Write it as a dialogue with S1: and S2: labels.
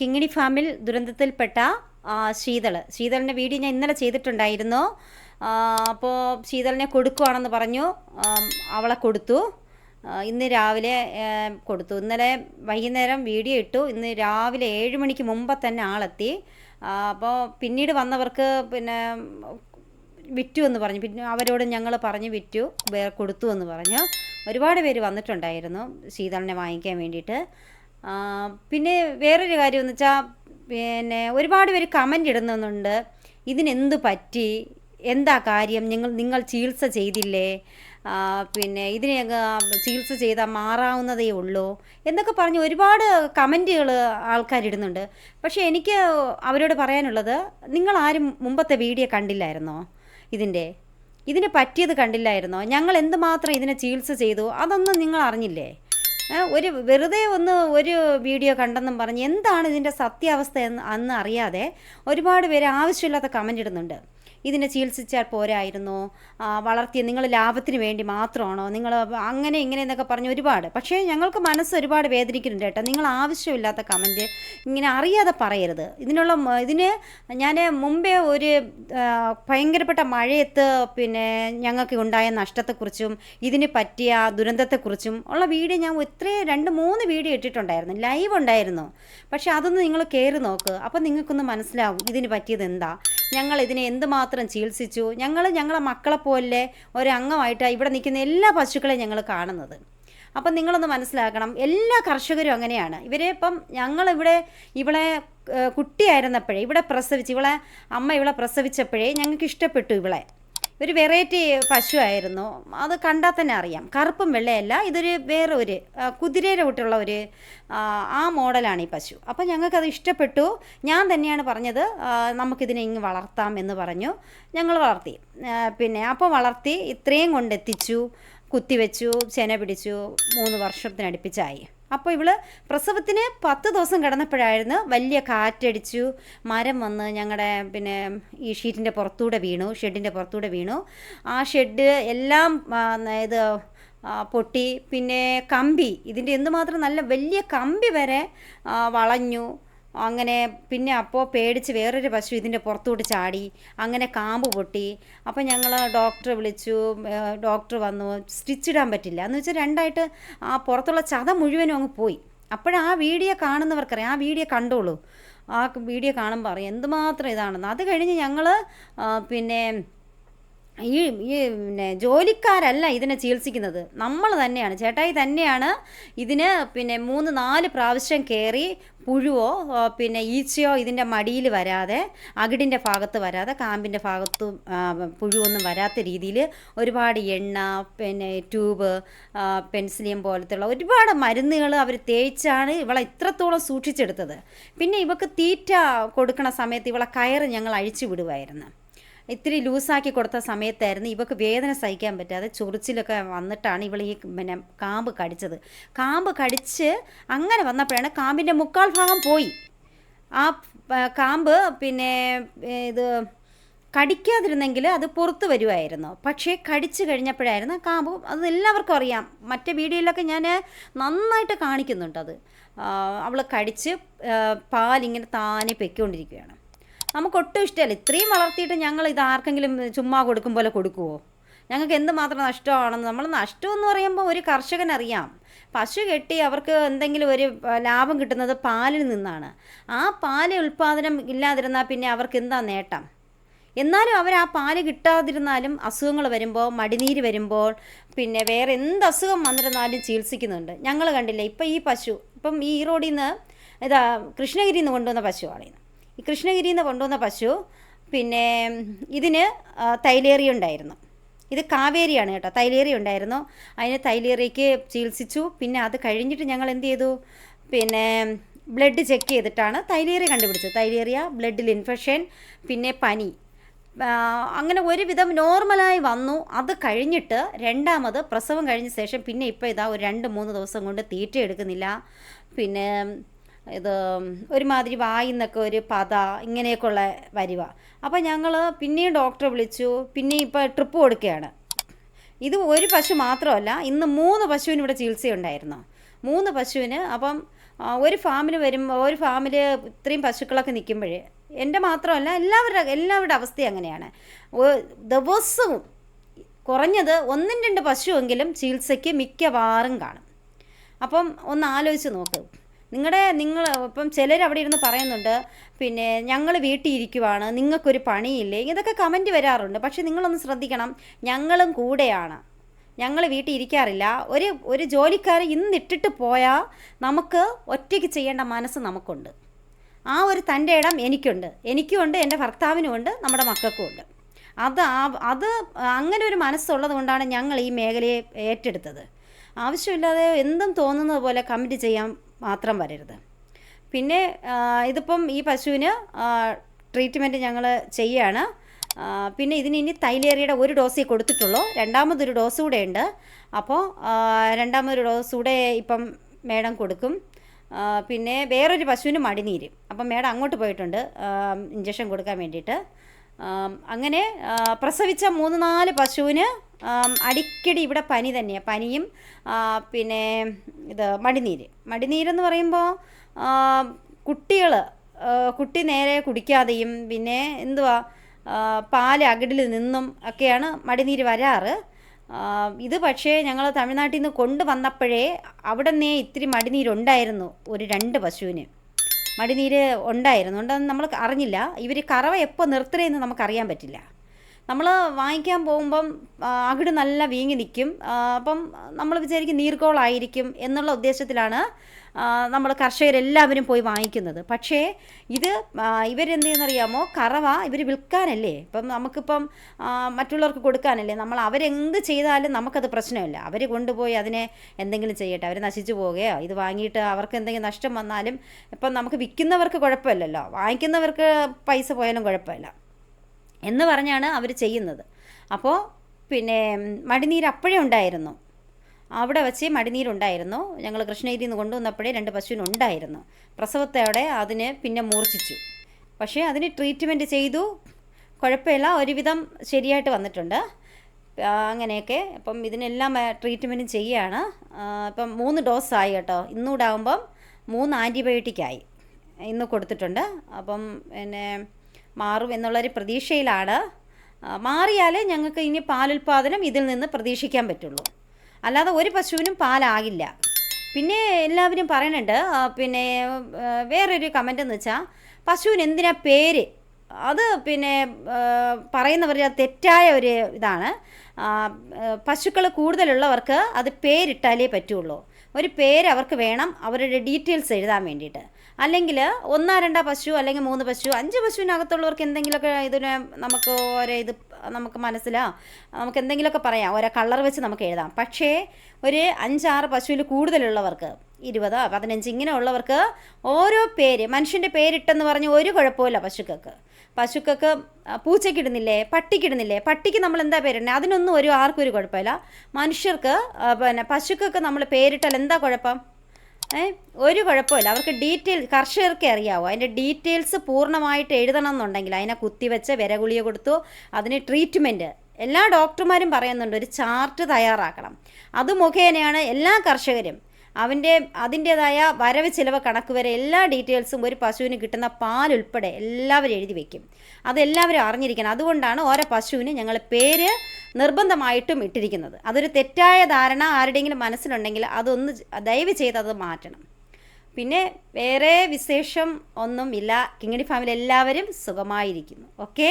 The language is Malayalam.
S1: കിങ്ങിണി ഫാമിൽ ദുരന്തത്തിൽപ്പെട്ട ശീതൾ ശീതളിന്റെ വീഡിയോ ഞാൻ ഇന്നലെ ചെയ്തിട്ടുണ്ടായിരുന്നു. അപ്പോൾ ശീതളിനെ കൊടുക്കുവാണെന്ന് പറഞ്ഞു. അവളെ കൊടുത്തു. ഇന്ന് രാവിലെ കൊടുത്തു. ഇന്നലെ വൈകുന്നേരം വീഡിയോ ഇട്ടു. ഇന്ന് രാവിലെ ഏഴ് മണിക്ക് മുമ്പ് തന്നെ ആളെത്തി. അപ്പോൾ പിന്നീട് വന്നവർക്ക് പിന്നെ വിറ്റു എന്ന് പറഞ്ഞു. പിന്നെ അവരോട് ഞങ്ങൾ പറഞ്ഞ് വിറ്റു കൊടുത്തു എന്ന് പറഞ്ഞു. ഒരുപാട് പേര് വന്നിട്ടുണ്ടായിരുന്നു ശീതളിനെ വാങ്ങിക്കാൻ വേണ്ടിയിട്ട്. പിന്നെ വേറൊരു കാര്യം എന്ന് വെച്ചാൽ പിന്നെ ഒരുപാട് പേര് കമന്റ് ഇടുന്നുണ്ട് ഇതിനെന്ത് പറ്റി? എന്താ കാര്യം? നിങ്ങൾ നിങ്ങൾ ചികിത്സ ചെയ്തില്ലേ? പിന്നെ ഇതിനെ ചികിത്സ ചെയ്താൽ മാറാവുന്നതേ ഉള്ളൂ. എന്നൊക്കെ പറഞ്ഞ് ഒരുപാട് കമന്റുകൾ ആൾക്കാരിടുന്നുണ്ട് പക്ഷേ എനിക്ക് അവരോട് പറയാനുള്ളത് നിങ്ങൾ ആരും മുമ്പത്തെ വീഡിയോ കണ്ടില്ലായിരുന്നോ ഇതിന്റെ? ഇതിന് പറ്റിയത് കണ്ടില്ലായിരുന്നോ? ഞങ്ങൾ എന്തുമാത്രം ഇതിനെ ചികിത്സ ചെയ്തു? അതൊന്നും നിങ്ങൾ അറിഞ്ഞില്ലേ? ഒരു വെറുതെ ഒന്ന് ഒരു വീഡിയോ കണ്ടെന്നും പറഞ്ഞ് എന്താണ് ഇതിന്റെ സത്യാവസ്ഥ എന്ന് അന്ന് അറിയാതെ ഒരുപാട് പേര് ആവശ്യമില്ലാത്ത കമന്റ് ഇടുന്നുണ്ട്. ഇതിനെ ചികിത്സിച്ചാൽ പോരായിരുന്നോ. വളർത്തിയ നിങ്ങൾ ലാഭത്തിന് വേണ്ടി മാത്രമാണോ? നിങ്ങൾ അങ്ങനെ ഇങ്ങനെ എന്നൊക്കെ പറഞ്ഞ് ഒരുപാട്. പക്ഷേ ഞങ്ങൾക്ക് മനസ്സ് ഒരുപാട് വേദനിക്കുന്നുണ്ട് കേട്ടോ. നിങ്ങൾ ആവശ്യമില്ലാത്ത കമന്റ് ഇങ്ങനെ അറിയാതെ പറയരുത്. ഇതിനുള്ള ഇതിന് ഞാൻ മുമ്പേ ഒരു ഭയങ്കരപ്പെട്ട മഴയത്ത് പിന്നെ ഞങ്ങൾക്ക് ഉണ്ടായ നഷ്ടത്തെക്കുറിച്ചും ഇതിന് പറ്റിയ ദുരന്തത്തെക്കുറിച്ചും ഉള്ള വീഡിയോ ഞാൻ ഇത്രയും രണ്ട് മൂന്ന് വീഡിയോ ഇട്ടിട്ടുണ്ടായിരുന്നു. ലൈവ് ഉണ്ടായിരുന്നു. പക്ഷേ അതൊന്ന് നിങ്ങൾ കയറി നോക്ക്. അപ്പം നിങ്ങൾക്കൊന്ന് മനസ്സിലാവും ഇതിന് പറ്റിയത് എന്താ. ഞങ്ങൾ ഇതിനെ എന്തുമാത്രം ചികിത്സിച്ചു? ഞങ്ങൾ ഞങ്ങളെ മക്കളെ പോലെ ഒരംഗമായിട്ട് ഇവിടെ നിൽക്കുന്ന എല്ലാ പശുക്കളെയും ഞങ്ങൾ കാണുന്നത്. അപ്പം നിങ്ങളൊന്ന് മനസ്സിലാക്കണം എല്ലാ കർഷകരും അങ്ങനെയാണ്. ഇവരെ ഇപ്പം ഞങ്ങളിവിടെ ഇവളെ കുട്ടിയായിരുന്നപ്പോഴേ ഇവിടെ പ്രസവിച്ച് ഇവളെ അമ്മ ഇവളെ പ്രസവിച്ചപ്പോഴേ ഞങ്ങൾക്ക് ഇഷ്ടപ്പെട്ടു ഇവളെ. ഒരു വെറൈറ്റി പശുവായിരുന്നു. അത് കണ്ടാൽ തന്നെ അറിയാം. കറുപ്പും വെള്ളയല്ല ഇതൊരു വേറെ ഒരു കുതിരയുടെ കൂട്ടുള്ള ഒരു ആ മോഡലാണ് ഈ പശു. അപ്പോൾ ഞങ്ങൾക്കത് ഇഷ്ടപ്പെട്ടു. ഞാൻ തന്നെയാണ് പറഞ്ഞത് നമുക്കിതിനെ ഇങ്ങ് വളർത്താം എന്ന് പറഞ്ഞു. ഞങ്ങൾ വളർത്തി. പിന്നെ അപ്പോൾ വളർത്തി ഇത്രയും കൊണ്ടെത്തിച്ചു കുത്തിവെച്ചു ചെന പിടിച്ചു മൂന്ന് വർഷത്തിനടുപ്പിച്ചായി. അപ്പോൾ ഇവൾ പ്രസവത്തിന് പത്ത് ദിവസം കിടന്നപ്പോഴായിരുന്നു വലിയ കാറ്റടിച്ചു. മരം വന്ന് ഞങ്ങളുടെ പിന്നെ ഈ ഷീറ്റിന്റെ പുറത്തൂടെ വീണു ഷെഡിന്റെ പുറത്തൂടെ വീണു. ആ ഷെഡ് എല്ലാം ഇത് പൊട്ടി. പിന്നെ കമ്പി ഇതിന്റെ എന്തുമാത്രം നല്ല വലിയ കമ്പി വരെ വളഞ്ഞു. അങ്ങനെ പിന്നെ അപ്പോൾ പേടിച്ച് വേറൊരു പശു ഇതിന്റെ പുറത്തോട്ട് ചാടി അങ്ങനെ കാമ്പ് പൊട്ടി. അപ്പോൾ ഞങ്ങൾ ഡോക്ടറെ വിളിച്ചു ഡോക്ടർ വന്നു സ്റ്റിച്ച് ഇടാൻ പറ്റില്ല. എന്ന് വെച്ചാൽ രണ്ടായിട്ട് ആ പുറത്തുള്ള ചത മുഴുവനും അങ്ങ് പോയി. അപ്പോഴാ വീഡിയോ കാണുന്നവർക്കറിയാം ആ വീഡിയോ കണ്ടോളൂ. ആ വീഡിയോ കാണുമ്പോൾ അറിയാം എന്തുമാത്രം ഇതാണെന്ന് അത് കഴിഞ്ഞ് ഞങ്ങൾ പിന്നെ ഈ ഈ പിന്നെ ജോലിക്കാരല്ല ഇതിനെ ചികിത്സിക്കുന്നത്. നമ്മൾ തന്നെയാണ്. ചേട്ടായി തന്നെയാണ് ഇതിന് പിന്നെ മൂന്ന് നാല് പ്രാവശ്യം കയറി പുഴുവോ പിന്നെ ഈച്ചയോ ഇതിന്റെ മടിയിൽ വരാതെ അകിടിന്റെ ഭാഗത്ത് വരാതെ കാമ്പിന്റെ ഭാഗത്തും പുഴുവൊന്നും വരാത്ത രീതിയിൽ ഒരുപാട് എണ്ണ പിന്നെ ട്യൂബ് പെൻസിലിയം പോലത്തുള്ള ഒരുപാട് മരുന്നുകൾ അവർ തേച്ചാണ് ഇവളെ ഇത്രത്തോളം സൂക്ഷിച്ചെടുത്തത്. പിന്നെ ഇവക്ക് തീറ്റ കൊടുക്കണ സമയത്ത് ഇവളെ കയറ് ഞങ്ങൾ അഴിച്ചു വിടുമായിരുന്നു ഇത്തിരി ലൂസാക്കി കൊടുത്ത സമയത്തായിരുന്നു ഇവക്ക് വേദന സഹിക്കാൻ പറ്റാതെ ചൊറിച്ചിലൊക്കെ വന്നിട്ടാണ് ഇവൾ ഈ പിന്നെ കാമ്പ് കടിച്ചത്. കാമ്പ് കടിച്ച് അങ്ങനെ വന്നപ്പോഴാണ് കാമ്പിന്റെ മുക്കാൽ ഭാഗം പോയി. ആ കാമ്പ് പിന്നെ ഇത് കടിക്കാതിരുന്നെങ്കിൽ അത് പുറത്ത് വരുമായിരുന്നു പക്ഷേ കടിച്ചു കഴിഞ്ഞപ്പോഴായിരുന്നു കാമ്പ് അത് എല്ലാവർക്കും അറിയാം. മറ്റേ വീഡിയോയിലൊക്കെ ഞാൻ നന്നായിട്ട് കാണിക്കുന്നുണ്ട് അത്. അവൾ കടിച്ച് പാലിങ്ങനെ താനെ പെയ്ക്കൊണ്ടിരിക്കുകയാണ്. നമുക്ക് ഒട്ടും ഇഷ്ടമല്ല. ഇത്രയും വളർത്തിയിട്ട് ഞങ്ങൾ ഇത് ആർക്കെങ്കിലും ചുമ്മാ കൊടുക്കും പോലെ കൊടുക്കുമോ ഞങ്ങൾക്ക് എന്തുമാത്രം നഷ്ടമാണെന്ന്. നമ്മൾ നഷ്ടം എന്ന് പറയുമ്പോൾ ഒരു കർഷകനറിയാം പശു കെട്ടി അവർക്ക് എന്തെങ്കിലും ഒരു ലാഭം കിട്ടുന്നത് പാലിൽ നിന്നാണ്. ആ പാൽ ഉൽപ്പാദനം ഇല്ലാതിരുന്നാൽ പിന്നെ അവർക്ക് എന്താ നേട്ടം? എന്നാലും അവർ ആ പാൽ കിട്ടാതിരുന്നാലും അസുഖങ്ങൾ വരുമ്പോൾ മടിനീര് വരുമ്പോൾ പിന്നെ വേറെ എന്ത് അസുഖം വന്നിരുന്നാലും ചികിത്സിക്കുന്നുണ്ട്. ഞങ്ങൾ കണ്ടില്ലേ ഇപ്പം ഈ പശു ഇപ്പം ഈ ഈറോഡിൽ നിന്ന് ഇതാ കൃഷ്ണഗിരിയിൽ നിന്ന് കൊണ്ടുവന്ന പശുവാണ് ഈ കൃഷ്ണഗിരിയിൽ നിന്ന് കൊണ്ടുവന്ന പശു പിന്നെ ഇതിന് തൈലേറി ഉണ്ടായിരുന്നു. ഇത് കാവേരിയാണ് കേട്ടോ തൈലേറി ഉണ്ടായിരുന്നു. അതിന് തൈലേറിക്ക് ചികിത്സിച്ചു. പിന്നെ അത് കഴിഞ്ഞിട്ട് ഞങ്ങൾ എന്ത് ചെയ്തു? പിന്നെ ബ്ലഡ് ചെക്ക് ചെയ്തിട്ടാണ് തൈലേറിയ കണ്ടുപിടിച്ചത്. തൈലേറിയ ബ്ലഡിൽ ഇൻഫെക്ഷൻ പിന്നെ പനി. അങ്ങനെ ഒരുവിധം നോർമലായി വന്നു. അത് കഴിഞ്ഞിട്ട് രണ്ടാമത് പ്രസവം കഴിഞ്ഞ ശേഷം പിന്നെ ഇപ്പോൾ ഇതാ ഒരു രണ്ട് മൂന്ന് ദിവസം കൊണ്ട് തീറ്റ എടുക്കുന്നില്ല. പിന്നെ ഇത് ഒരുമാതിരി വായിന്നൊക്കെ ഒരു പത ഇങ്ങനെയൊക്കെയുള്ള വരുവ. അപ്പോൾ ഞങ്ങൾ പിന്നെയും ഡോക്ടറെ വിളിച്ചു പിന്നെയും ഇപ്പോൾ ട്രിപ്പ് കൊടുക്കുകയാണ്. ഇത് ഒരു പശു മാത്രമല്ല ഇന്ന് മൂന്ന് പശുവിന് ഇവിടെ ചികിത്സയുണ്ടായിരുന്നു. മൂന്ന് പശുവിന് അപ്പം ഒരു ഫാമിൽ വരുമ്പോൾ ഒരു ഫാമിൽ ഇത്രയും പശുക്കളൊക്കെ നിൽക്കുമ്പോഴേ എന്റെ മാത്രമല്ല എല്ലാവരുടെ എല്ലാവരുടെ അവസ്ഥ അങ്ങനെയാണ്. ദിവസവും കുറഞ്ഞത് ഒന്നും രണ്ട് പശുവെങ്കിലും ചികിത്സയ്ക്ക് മിക്കവാറും കാണും. അപ്പം ഒന്ന് ആലോചിച്ച് നോക്ക്. നിങ്ങളുടെ നിങ്ങൾ ഇപ്പം ചിലർ അവിടെ ഇരുന്ന് പറയുന്നുണ്ട് പിന്നെ ഞങ്ങൾ വീട്ടിൽ ഇരിക്കുവാണ് നിങ്ങൾക്കൊരു പണിയില്ലേ? ഇതൊക്കെ കമന്റ് വരാറുണ്ട്. പക്ഷെ നിങ്ങളൊന്ന് ശ്രദ്ധിക്കണം ഞങ്ങളും കൂടെയാണ്. ഞങ്ങൾ വീട്ടിൽ ഇരിക്കാറില്ല ഒരു ഒരു ജോലിക്കാരൻ ഇന്നിട്ടിട്ട് പോയാൽ നമുക്ക് ഒറ്റയ്ക്ക് ചെയ്യേണ്ട മനസ്സ് നമുക്കുണ്ട്. ആ ഒരു തന്റെ ഇടം എനിക്കുണ്ട്. എനിക്കുമുണ്ട് എന്റെ ഭർത്താവിനും ഉണ്ട് നമ്മുടെ മക്കൾക്കും ഉണ്ട്. അത് അത് അങ്ങനെ ഒരു മനസ്സുള്ളത് കൊണ്ടാണ് ഞങ്ങൾ ഈ മേഖലയെ ഏറ്റെടുത്തത്. ആവശ്യമില്ലാതെ എന്തും തോന്നുന്നത് പോലെ കമ്മിറ്റ് ചെയ്യാൻ മാത്രം വരരുത്. പിന്നെ ഇതിപ്പം ഈ പശുവിന് ട്രീറ്റ്മെന്റ് ഞങ്ങൾ ചെയ്യാണ്. പിന്നെ ഇതിന് ഇനി തൈലേറിയുടെ ഒരു ഡോസേ കൊടുത്തിട്ടുള്ളൂ. രണ്ടാമതൊരു ഡോസ് കൂടെ ഉണ്ട്. അപ്പോൾ രണ്ടാമതൊരു ഡോസ് കൂടെ ഇപ്പം മേഡം കൊടുക്കും. പിന്നെ വേറൊരു പശുവിന് മടിനീര്. അപ്പം മേഡം അങ്ങോട്ട് പോയിട്ടുണ്ട് ഇഞ്ചക്ഷൻ കൊടുക്കാൻ വേണ്ടിയിട്ട്. അങ്ങനെ പ്രസവിച്ച മൂന്ന് നാല് പശുവിന് അടിക്കടി ഇവിടെ പനി തന്നെയാണ് പനിയും പിന്നെ ഇത് മടിനീര്. മടിനീരെന്ന് പറയുമ്പോൾ കുട്ടികൾ കുട്ടി നേരെ കുടിക്കാതെയും പിന്നെ എന്തുവാ പാൽ അകിടിൽ നിന്നും ഒക്കെയാണ് മടിനീര് വരാറ്. ഇത് പക്ഷേ ഞങ്ങൾ തമിഴ്നാട്ടിൽ നിന്ന് കൊണ്ടുവന്നപ്പോഴേ അവിടെ നിന്നേ ഇത്തിരി മടിനീരുണ്ടായിരുന്നു ഒരു രണ്ട് പശുവിന്. മടിനീര് ഉണ്ടായിരുന്നു. ഉണ്ടെന്ന് നമ്മൾ അറിഞ്ഞില്ല. ഇവർ കറവ എപ്പോൾ നിർത്തണേന്ന് നമുക്കറിയാൻ പറ്റില്ല. നമ്മൾ വാങ്ങിക്കാൻ പോകുമ്പം അകിട് നല്ല വീങ്ങി നിൽക്കും അപ്പം നമ്മൾ വിചാരിക്കും നീർക്കോളായിരിക്കും എന്നുള്ള ഉദ്ദേശത്തിലാണ് നമ്മൾ കർഷകരെല്ലാവരും പോയി വാങ്ങിക്കുന്നത്. പക്ഷേ ഇത് ഇവരെന്ത് ചെയ്യുന്നറിയാമോ കറവ ഇവർ വിൽക്കാനല്ലേ? ഇപ്പം നമുക്കിപ്പം മറ്റുള്ളവർക്ക് കൊടുക്കാനല്ലേ? നമ്മൾ അവരെന്ത് ചെയ്താലും നമുക്കത് പ്രശ്നമില്ല. അവർ കൊണ്ടുപോയി അതിനെ എന്തെങ്കിലും ചെയ്യട്ടെ. അവർ നശിച്ചു പോവുകയോ ഇത് വാങ്ങിയിട്ട് അവർക്ക് എന്തെങ്കിലും നഷ്ടം വന്നാലും ഇപ്പം നമുക്ക് വിൽക്കുന്നവർക്ക് കുഴപ്പമില്ലല്ലോ. വാങ്ങിക്കുന്നവർക്ക് പൈസ പോയാലും കുഴപ്പമില്ല. എന്ന് പറഞ്ഞാണ് അവർ ചെയ്യുന്നത്. അപ്പോൾ പിന്നെ മടിനീര് അപ്പോഴേ ഉണ്ടായിരുന്നു. അവിടെ വെച്ച് മടിനീരുണ്ടായിരുന്നു ഞങ്ങൾ കൃഷ്ണഗിരിയിൽ നിന്ന് കൊണ്ടുവന്നപ്പോഴേ രണ്ട് പശുവിനുണ്ടായിരുന്നു പ്രസവത്തോടെ അതിന് പിന്നെ മൂർച്ഛിച്ചു. പക്ഷേ അതിന് ട്രീറ്റ്മെന്റ് ചെയ്തു. കുഴപ്പമില്ല ഒരുവിധം ശരിയായിട്ട് വന്നിട്ടുണ്ട്. അങ്ങനെയൊക്കെ. അപ്പം ഇതിനെല്ലാം ട്രീറ്റ്മെന്റും ചെയ്യുകയാണ് ഇപ്പം മൂന്ന് ഡോസായി കേട്ടോ. ഇന്നൂടാകുമ്പം മൂന്ന് ആന്റിബയോട്ടിക്കായി ഇന്ന് കൊടുത്തിട്ടുണ്ട്. അപ്പം പിന്നെ മാറും എന്നുള്ളൊരു പ്രതീക്ഷയിലാണ്. മാറിയാലേ ഞങ്ങൾക്ക് ഇനി പാലുൽപാദനം ഇതിൽ നിന്ന് പ്രതീക്ഷിക്കാൻ പറ്റുള്ളൂ. അല്ലാതെ ഒരു പശുവിനും പാലാകില്ല. പിന്നെ എല്ലാവരും പറയുന്നുണ്ട് പിന്നെ വേറൊരു കമന്റ് എന്ന് വെച്ചാൽ പശുവിന് എന്തിനാ പേര്? അത് പിന്നെ പറയുന്നവർ തെറ്റായ ഒരു ഇതാണ്. പശുക്കൾ കൂടുതലുള്ളവർക്ക് അത് പേരിട്ടാലേ പറ്റുള്ളൂ. ഒരു പേര് അവർക്ക് വേണം അവരുടെ ഡീറ്റെയിൽസ് എഴുതാൻ വേണ്ടിയിട്ട്. അല്ലെങ്കിൽ ഒന്നോ രണ്ടോ പശു അല്ലെങ്കിൽ മൂന്ന് പശു അഞ്ച് പശുവിനകത്തുള്ളവർക്ക് എന്തെങ്കിലുമൊക്കെ ഇതിനെ നമുക്ക് ഒരേ ഇത് നമുക്ക് മനസ്സിലാ. നമുക്ക് എന്തെങ്കിലുമൊക്കെ പറയാം. ഓരോ കളർ വെച്ച് നമുക്ക് എഴുതാം. പക്ഷേ ഒരു അഞ്ചാറ് പശുവിൽ കൂടുതലുള്ളവർക്ക് ഇരുപതോ പതിനഞ്ച് ഇങ്ങനെ ഉള്ളവർക്ക് ഓരോ പേര് മനുഷ്യന്റെ പേരിട്ടെന്ന് പറഞ്ഞ് ഒരു കുഴപ്പമില്ല പശുക്കൾക്ക്. പശുക്കൾക്ക് പൂച്ചക്കിടുന്നില്ലേ പട്ടിക്കിടുന്നില്ലേ പട്ടിക്ക് നമ്മൾ എന്താ പേരിടണേ? അതിനൊന്നും ഒരു ആർക്കും ഒരു കുഴപ്പമില്ല. മനുഷ്യർക്ക് പിന്നെ പശുക്കൾക്ക് നമ്മൾ പേരിട്ടാൽ എന്താ കുഴപ്പം? ഏ ഒരു കുഴപ്പമില്ല. അവർക്ക് ഡീറ്റെയിൽ കർഷകർക്ക് അറിയാവോ. അതിന്റെ ഡീറ്റെയിൽസ് പൂർണമായിട്ട് എഴുതണം എന്നുണ്ടെങ്കിൽ അതിനെ കുത്തിവെച്ച് വിരഗുളിക കൊടുത്തു അതിന് ട്രീറ്റ്മെന്റ്. എല്ലാ ഡോക്ടർമാരും പറയുന്നുണ്ട് ഒരു ചാർട്ട് തയ്യാറാക്കണം. അത് മുഖേനയാണ് എല്ലാ കർഷകരും അവന്റെ അതിന്റേതായ വരവ് ചിലവ് കണക്ക് വരെ എല്ലാ ഡീറ്റെയിൽസും ഒരു പശുവിന് കിട്ടുന്ന പാൽ ഉൾപ്പെടെ എല്ലാവരും എഴുതി വെക്കും. അതെല്ലാവരും അറിഞ്ഞിരിക്കണം. അതുകൊണ്ടാണ് ഓരോ പശുവിന് ഞങ്ങൾ പേര് നിർബന്ധമായിട്ടും ഇട്ടിരിക്കുന്നത്. അതൊരു തെറ്റായ ധാരണ ആരുടെയെങ്കിലും മനസ്സിലുണ്ടെങ്കിൽ അതൊന്ന് ദയവ് ചെയ്ത് അത് മാറ്റണം. പിന്നെ വേറെ വിശേഷം ഒന്നും ഇല്ല കിങ്ങിണി ഫാമിലി എല്ലാവരും സുഖമായിരിക്കുന്നു. ഓക്കേ?